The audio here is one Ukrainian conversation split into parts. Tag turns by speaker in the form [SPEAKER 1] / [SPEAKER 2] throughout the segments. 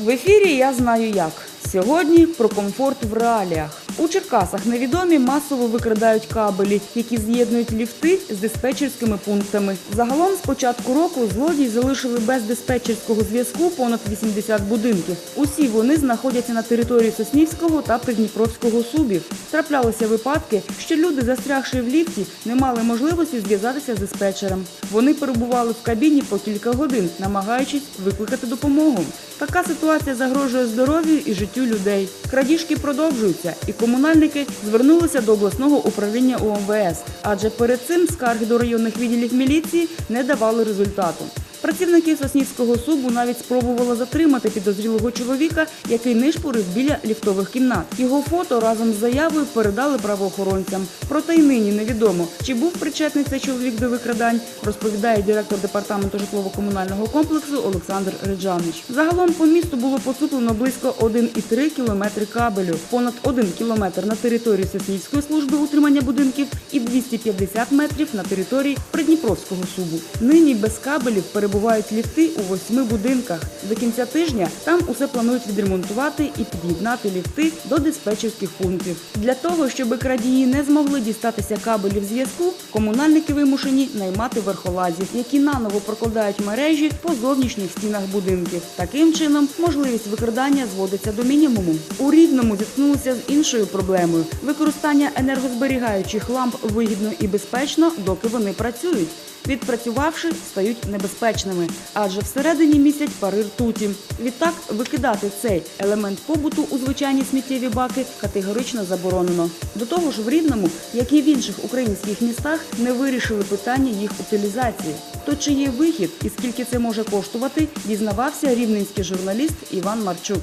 [SPEAKER 1] В ефірі я знаю як. Сьогодні про комфорт в реаліях. У Черкасах невідомі масово викрадають кабелі, які з'єднують ліфти з диспетчерськими пунктами. Загалом з початку року злодії залишили без диспетчерського зв'язку понад 80 будинків. Усі вони знаходяться на території Соснівського та Придніпровського субів. Траплялися випадки, що люди, застрягши в ліфті, не мали можливості зв'язатися з диспетчером. Вони перебували в кабіні по кілька годин, намагаючись викликати допомогу. Така ситуація загрожує здоров'ю і життю людей. Крадіжки продовжуються, і комунальники звернулися до обласного управління УМВС, адже перед цим скарги до районних відділів міліції не давали результату. Працівники Соснівського субу навіть спробували затримати підозрілого чоловіка, який нишпорив біля ліфтових кімнат. Його фото разом з заявою передали правоохоронцям. Проте й нині невідомо, чи був причетний цей чоловік до викрадань, розповідає директор департаменту житлово-комунального комплексу Олександр Реджанич. Загалом по місту було поцуплено близько 1,3 кілометри кабелю, понад 1 кілометр на території Соснівської служби утримання будинків і 250 метрів на території Придніпровського субу. Нині без кабелів перебувають ліфти у восьми будинках. До кінця тижня там усе планують відремонтувати і під'єднати ліфти до диспетчерських пунктів. Для того, щоб крадії не змогли дістатися кабелів зв'язку, комунальники вимушені наймати верхолазів, які наново прокладають мережі по зовнішніх стінах будинків. Таким чином, можливість викрадання зводиться до мінімуму. У рівному зіткнулися з іншою проблемою: використання енергозберігаючих ламп вигідно і безпечно, доки вони працюють. Відпрацювавши, стають небезпечними, адже всередині містять пари ртуті. Відтак викидати цей елемент побуту у звичайні сміттєві баки категорично заборонено. До того ж, в Рівному, як і в інших українських містах, не вирішили питання їх утилізації. То чи є вихід і скільки це може коштувати, дізнавався рівненський журналіст Іван Марчук.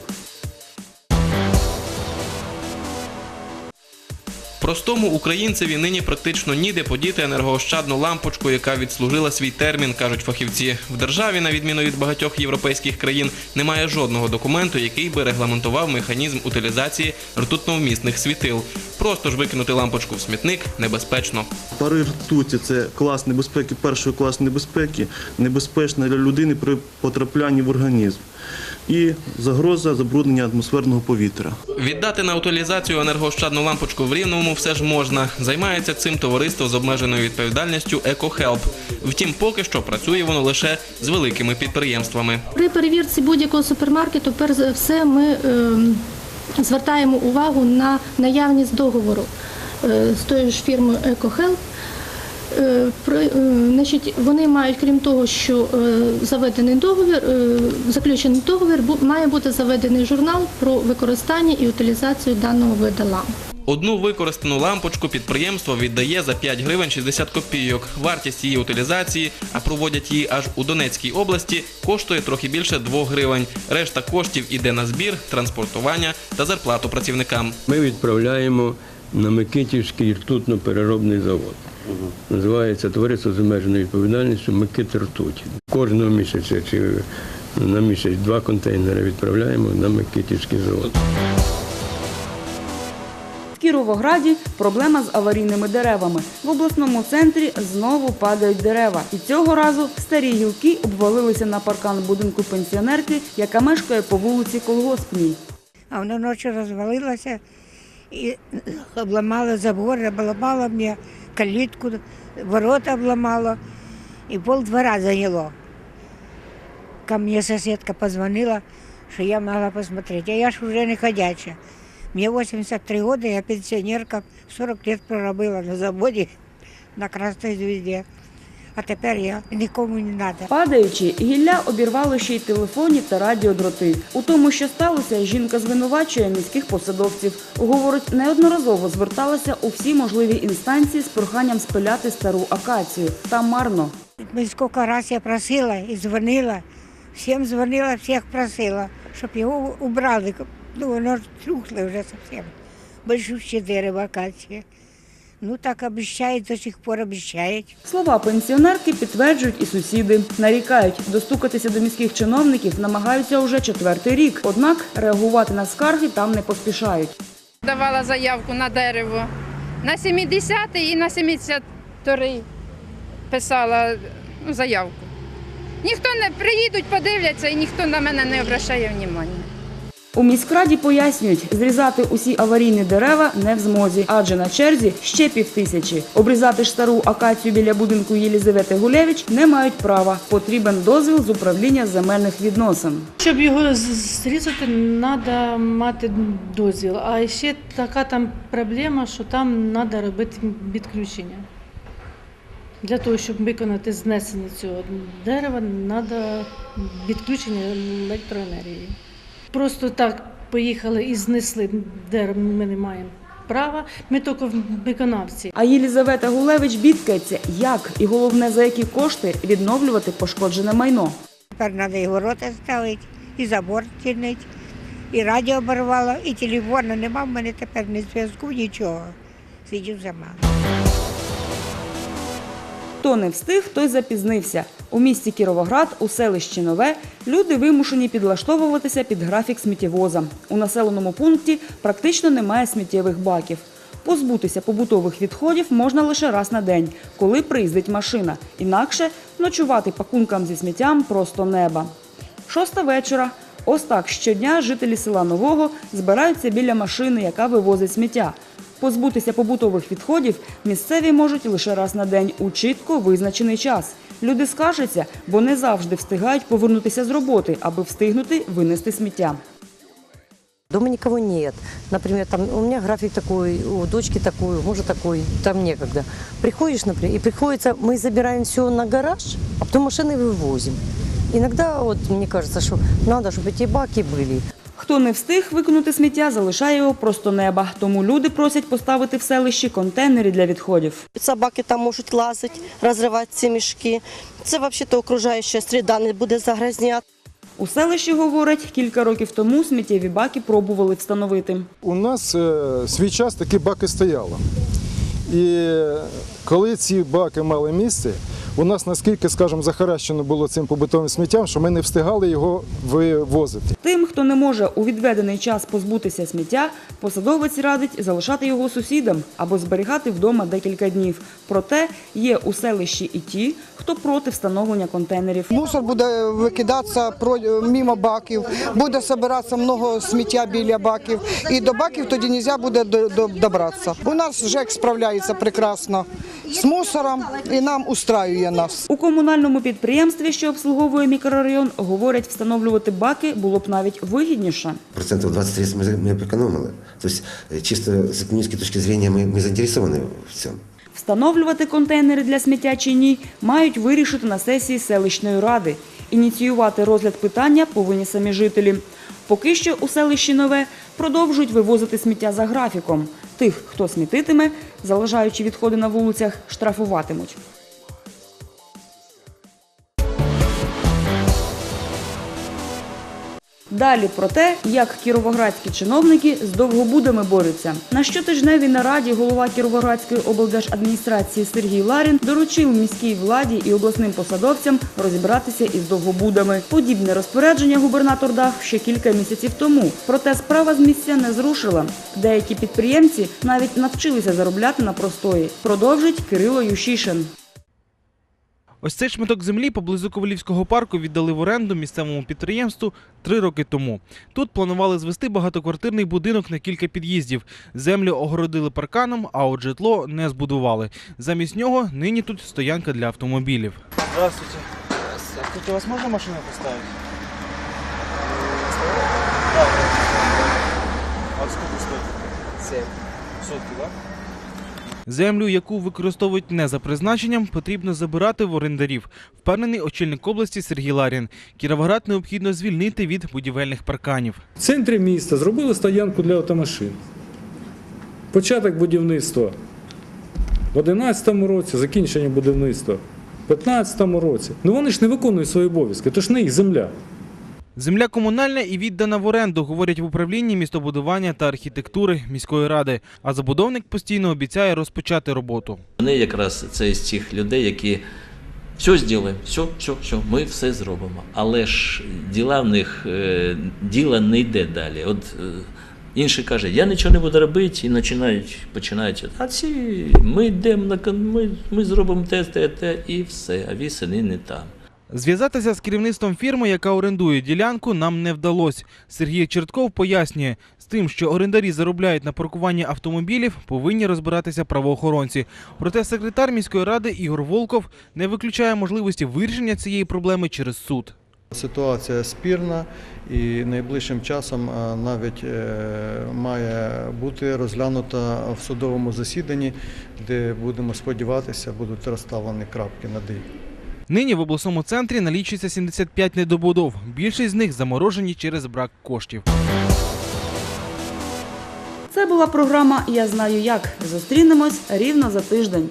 [SPEAKER 2] Простому українцеві нині практично ніде подіти енергоощадну лампочку, яка відслужила свій термін, кажуть фахівці. В державі, на відміну від багатьох європейських країн, немає жодного документу, який би регламентував механізм утилізації ртутновмісних світил. Просто ж викинути лампочку в смітник небезпечно.
[SPEAKER 3] Пари ртуті це клас небезпеки, першої клас небезпеки, небезпечна для людини при потраплянні в організм. І загроза забруднення атмосферного повітря.
[SPEAKER 2] Віддати на утилізацію енергоощадну лампочку в рівному все ж можна. Займається цим товариство з обмеженою відповідальністю «Екохелп». Втім, поки що працює воно лише з великими підприємствами.
[SPEAKER 4] При перевірці будь-якого супермаркету, перш за все, ми е, звертаємо увагу на наявність договору е, з тою ж фірмою EcoHelp. Е, е, вони мають, крім того, що заведений договір, заключений договір, має бути заведений журнал про використання і утилізацію даного вида ламп.
[SPEAKER 2] Одну використану лампочку підприємство віддає за 5 гривень 60 копійок. Вартість її утилізації, а проводять її аж у Донецькій області, коштує трохи більше 2 гривень. Решта коштів іде на збір, транспортування та зарплату працівникам.
[SPEAKER 5] Ми відправляємо на Микитівський ртутно-переробний завод. Називається товариство з обмеженою відповідальністю Микит ртуть. Кожного місяця чи на місяць два контейнери відправляємо на Микитівський завод.
[SPEAKER 1] Кіровограді проблема з аварійними деревами. В обласному центрі знову падають дерева. І цього разу старі гілки обвалилися на паркан будинку пенсіонерки, яка мешкає по вулиці Колгоспній.
[SPEAKER 6] А воно ночі розвалилося і обламало забор, обламало мені калітку, ворота обламало і пол двора зайняло. Ко мне соседка позвонила, что я могла посмотреть. А я ж уже не ходячая. Мне 83 года, я пенсионерка, 40 лет проробила на заводі на Красной Звезде. А тепер я нікому не треба.
[SPEAKER 1] Падаючи, гілля обірвало ще й телефонні та радіодроти. У тому, що сталося, жінка звинувачує міських посадовців. Говорить, неодноразово зверталася у всі можливі інстанції з проханням спиляти стару акацію. Та марно.
[SPEAKER 6] Мы сколько раз я просила и звонила, всем звонила, всех просила, щоб його убрали. Ну, воно ж трухле вже совсем. Большущее дерево акація. Ну так обіцяють, до сих пор обіцяють.
[SPEAKER 1] Слова пенсіонерки підтверджують і сусіди. Нарікають, достукатися до міських чиновників намагаються уже четвертий рік. Однак реагувати на скарги там не поспішають.
[SPEAKER 7] давала заявку на дерево. На 70 і на 73 писала ну, заявку. Ніхто не приїдуть, подивляться, і ніхто на мене не обращає уваги.
[SPEAKER 1] У міськраді пояснюють, зрізати усі аварійні дерева не в змозі, адже на черзі ще півтисячі. Обрізати ж стару акацію біля будинку Єлізавети Гулевич не мають права. Потрібен дозвіл з управління земельних відносин.
[SPEAKER 8] Щоб його зрізати, треба мати дозвіл. А ще така там проблема, що там треба робити відключення. Для того, щоб виконати знесення цього дерева, треба відключення електроенергії. Просто так поїхали і знесли дерево, ми не маємо права, ми тільки виконавці.
[SPEAKER 1] А Єлізавета Гулевич бідкається, як і головне за які кошти відновлювати пошкоджене майно.
[SPEAKER 6] Тепер треба і ворота ставити, і забор чинити, і радіо оборвало, і телефону нема, в мене тепер ні зв'язку, нічого. Сидів сама.
[SPEAKER 1] Хто не встиг, той запізнився. У місті Кіровоград, у селищі Нове, люди вимушені підлаштовуватися під графік сміттєвоза. У населеному пункті практично немає сміттєвих баків. Позбутися побутових відходів можна лише раз на день, коли приїздить машина. Інакше ночувати пакункам зі сміттям просто неба. Шоста вечора. Ось так щодня жителі села Нового збираються біля машини, яка вивозить сміття. Позбутися побутових відходів місцеві можуть лише раз на день у чітко визначений час. Люди скаржаться, бо не завжди встигають повернутися з роботи, аби встигнути винести сміття.
[SPEAKER 9] Дома никого нет. Например, там у меня график такой, у дочки такой, у мужа такой, там некогда. Приходишь, например, и приходится, мы забираем все на гараж, а потом машины вывозим. Иногда, вот мне кажется, что надо, чтобы эти баки были.
[SPEAKER 1] Хто не встиг виконати сміття, залишає його просто неба. Тому люди просять поставити в селищі контейнери для відходів.
[SPEAKER 10] Собаки там можуть лазити, розривати ці мішки. Це взагалі окружаюча середа не буде загрязняти.
[SPEAKER 1] У селищі, говорять, кілька років тому сміттєві баки пробували встановити.
[SPEAKER 11] У нас е, свій час такі баки стояло. І коли ці баки мали місце, у нас наскільки, скажімо, захаращено було цим побутовим сміттям, що ми не встигали його вивозити.
[SPEAKER 1] Тим, хто не може у відведений час позбутися сміття, посадовець радить залишати його сусідам або зберігати вдома декілька днів. Проте є у селищі і ті, хто проти встановлення контейнерів.
[SPEAKER 12] Мусор буде викидатися мимо баків, буде збиратися много сміття біля баків. І до баків тоді не можна буде до- до- добратися. У нас ЖЕК справляється прекрасно з мусором і нам устраює нас.
[SPEAKER 1] У комунальному підприємстві, що обслуговує мікрорайон, говорять, встановлювати баки було б навіть вигідніше.
[SPEAKER 13] процентов 20-30 мы, мы сэкономили. То есть э, чисто с экономической точки зрения мы, мы заинтересованы в цьому.
[SPEAKER 1] Встановлювати контейнери для сміття чи ні, мають вирішити на сесії селищної ради. Ініціювати розгляд питання повинні самі жителі. Поки що у селищі Нове продовжують вивозити сміття за графіком. Тих, хто смітитиме, залишаючи відходи на вулицях, штрафуватимуть. Далі про те, як кіровоградські чиновники з довгобудами борються. На щотижневій нараді голова Кіровоградської облдержадміністрації Сергій Ларін доручив міській владі і обласним посадовцям розібратися із довгобудами. Подібне розпорядження губернатор дав ще кілька місяців тому. Проте справа з місця не зрушила. Деякі підприємці навіть навчилися заробляти на простої. Продовжить Кирило Ющишин.
[SPEAKER 14] Ось цей шматок землі поблизу Ковалівського парку віддали в оренду місцевому підприємству три роки тому. Тут планували звести багатоквартирний будинок на кілька під'їздів. Землю огородили парканом, а от житло не збудували. Замість нього нині тут стоянка для автомобілів.
[SPEAKER 15] Здравствуйте. Тут у вас можно машину поставить? Да. А сколько стоит? Семь. Сотки, да?
[SPEAKER 14] Землю, яку використовують не за призначенням, потрібно забирати в орендарів. Впевнений очільник області Сергій Ларін. Кіровоград необхідно звільнити від будівельних парканів.
[SPEAKER 16] В центрі міста зробили стоянку для автомашин. Початок будівництва в 2011 році, закінчення будівництва в 2015 році. Ну вони ж не виконують свої обов'язки, то ж не їх земля.
[SPEAKER 14] Земля комунальна і віддана в оренду, говорять в управлінні містобудування та архітектури міської ради. А забудовник постійно обіцяє розпочати роботу.
[SPEAKER 17] Вони якраз це з цих людей, які все зробимо, все, все, все, ми все зробимо. Але ж діла в них е, діло не йде далі. От е, інший каже, я нічого не буду робити, і починають, починають. А ці ми йдемо на ми, ми зробимо те, те, те, і все, а вісени не там.
[SPEAKER 14] Зв'язатися з керівництвом фірми, яка орендує ділянку, нам не вдалося. Сергій Чертков пояснює, з тим, що орендарі заробляють на паркуванні автомобілів, повинні розбиратися правоохоронці. Проте секретар міської ради Ігор Волков не виключає можливості вирішення цієї проблеми через суд.
[SPEAKER 18] Ситуація спірна і найближчим часом навіть е, має бути розглянута в судовому засіданні, де будемо сподіватися, будуть розставлені крапки над «і».
[SPEAKER 14] Нині в обласному центрі налічується 75 недобудов. Більшість з них заморожені через брак коштів.
[SPEAKER 1] Це була програма Я знаю як. Зустрінемось рівно за тиждень.